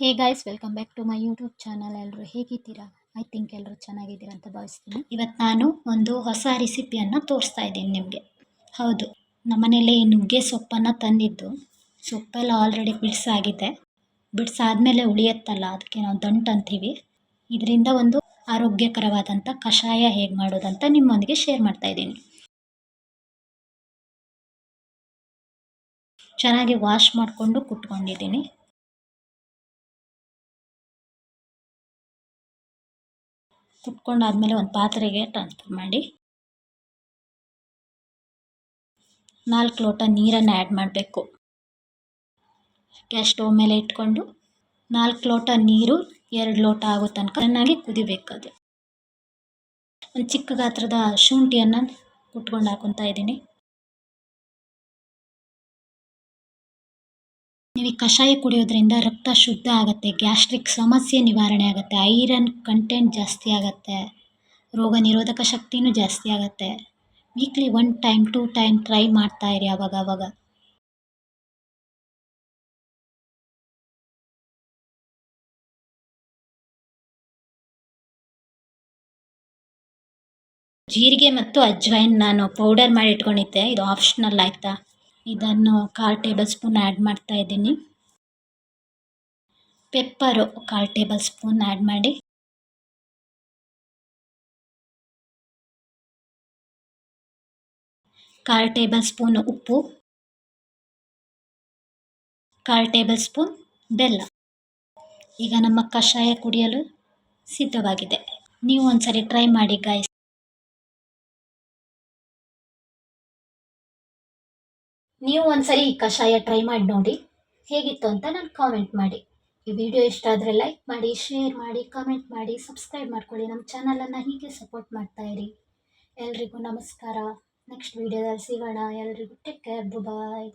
Hey guys welcome back to my YouTube channel ಎಲ್ಲರೂ ಹೇಗಿದ್ದೀರಾ? I think ಎಲ್ಲರೂ ಚೆನ್ನಾಗಿದ್ದೀರಾ ಅಂತ ಭಾವಿಸ್ತೀನಿ. ಇವತ್ತು ನಾನು ಒಂದು ಹೊಸ ರೆಸಿಪಿಯನ್ನು ತೋರಿಸ್ತಾ ಇದ್ದೀನಿ ನಿಮಗೆ. ಹೌದು, ನಮ್ಮನೇಲಿ ನುಗ್ಗೆ ಸೊಪ್ಪನ್ನು ತಂದಿದ್ದು. ಸೊಪ್ಪೆಲ್ಲ ಆಲ್ರೆಡಿ ಬಿಡಿಸಾಗಿದೆ. ಬಿಡಿಸಾದ್ಮೇಲೆ ಉಳಿಯುತ್ತಲ್ಲ, ಅದಕ್ಕೆ ನಾವು ದಂಟು ಅಂತೀವಿ ಇದರಿಂದ ಒಂದು ಆರೋಗ್ಯಕರವಾದಂಥ ಕಷಾಯ ಹೇಗೆ ಮಾಡೋದಂತ ನಿಮ್ಮೊಂದಿಗೆ ಶೇರ್ ಮಾಡ್ತಾ ಇದ್ದೀನಿ. ಚೆನ್ನಾಗಿ ವಾಶ್ ಮಾಡಿಕೊಂಡು ಕುಟ್ಕೊಂಡಿದ್ದೀನಿ. ಕುಟ್ಕೊಂಡಾದ್ಮೇಲೆ ಒಂದು ಪಾತ್ರೆಗೆ ಟ್ರಾನ್ಸ್ಫರ್ ಮಾಡಿ. ನಾಲ್ಕು ಲೋಟ ನೀರನ್ನು ಆ್ಯಡ್ ಮಾಡಬೇಕು. ಗ್ಯಾಸ್ ಸ್ಟವ್ ಮೇಲೆ ಇಟ್ಕೊಂಡು ನಾಲ್ಕು ಲೋಟ ನೀರು ಎರಡು ಲೋಟ ಆಗೋ ತನಕ ಚೆನ್ನಾಗಿ ಕುದಿಬೇಕು ಅದು. ಒಂದು ಚಿಕ್ಕ ಗಾತ್ರದ ಶುಂಠಿಯನ್ನು ಕುಟ್ಕೊಂಡು ಹಾಕೊತಾ ಇದ್ದೀನಿ. ನೀವು ಈ ಕಷಾಯ ಕುಡಿಯೋದ್ರಿಂದ ರಕ್ತ ಶುದ್ಧ ಆಗುತ್ತೆ, ಗ್ಯಾಸ್ಟ್ರಿಕ್ ಸಮಸ್ಯೆ ನಿವಾರಣೆ ಆಗುತ್ತೆ, ಐರನ್ ಕಂಟೆಂಟ್ ಜಾಸ್ತಿ ಆಗುತ್ತೆ, ರೋಗ ನಿರೋಧಕ ಶಕ್ತಿನೂ ಜಾಸ್ತಿ ಆಗುತ್ತೆ. Weekly one time, two time try ಮಾಡ್ತಾ ಇರಿ ಅವಾಗ ಅವಾಗ. ಜೀರಿಗೆ ಮತ್ತು ಅಜ್ವೈನ್ ನಾನು ಪೌಡರ್ ಮಾಡಿ ಇಟ್ಕೊಂಡಿದ್ದೆ, ಇದು ಆಪ್ಷನಲ್ ಆಯಿತಾ? ಇದನ್ನು ಕಾಲು ಟೇಬಲ್ ಸ್ಪೂನ್ ಆ್ಯಡ್ ಮಾಡ್ತಾ ಇದ್ದೀನಿ. ಪೆಪ್ಪರು ಕಾಲು ಟೇಬಲ್ ಸ್ಪೂನ್ ಆ್ಯಡ್ ಮಾಡಿ. ಕಾಲು ಟೇಬಲ್ ಸ್ಪೂನ್ ಉಪ್ಪು. ಕಾಲು ಟೇಬಲ್ ಸ್ಪೂನ್ ಬೆಲ್ಲ. ಈಗ ನಮ್ಮ ಕಷಾಯ ಕುಡಿಯಲು ಸಿದ್ಧವಾಗಿದೆ. ನೀವು ಒಂದ್ಸರಿ ಟ್ರೈ ಮಾಡಿ ಗಾಯ್ಸ್ ನೀವು ಒಂದ್ಸರಿ ಈ ಕಷಾಯ ಟ್ರೈ ಮಾಡಿ ನೋಡಿ ಹೇಗಿತ್ತು ಅಂತ ನಾನು ಕಾಮೆಂಟ್ ಮಾಡಿ. ಈ ವಿಡಿಯೋ ಇಷ್ಟ ಆದರೆ ಲೈಕ್ ಮಾಡಿ ಶೇರ್ ಮಾಡಿ ಕಾಮೆಂಟ್ ಮಾಡಿ ಸಬ್ಸ್ಕ್ರೈಬ್ ಮಾಡ್ಕೊಳ್ಳಿ. ನಮ್ಮ ಚಾನಲನ್ನು ಹೀಗೆ ಸಪೋರ್ಟ್ ಮಾಡ್ತಾ ಇರಿ. ಎಲ್ರಿಗೂ ನಮಸ್ಕಾರ. ನೆಕ್ಸ್ಟ್ ವಿಡಿಯೋದಲ್ಲಿ ಸಿಗೋಣ. ಎಲ್ರಿಗೂ ಟೇಕ್ ಕೇರ್ ಬಾಯ್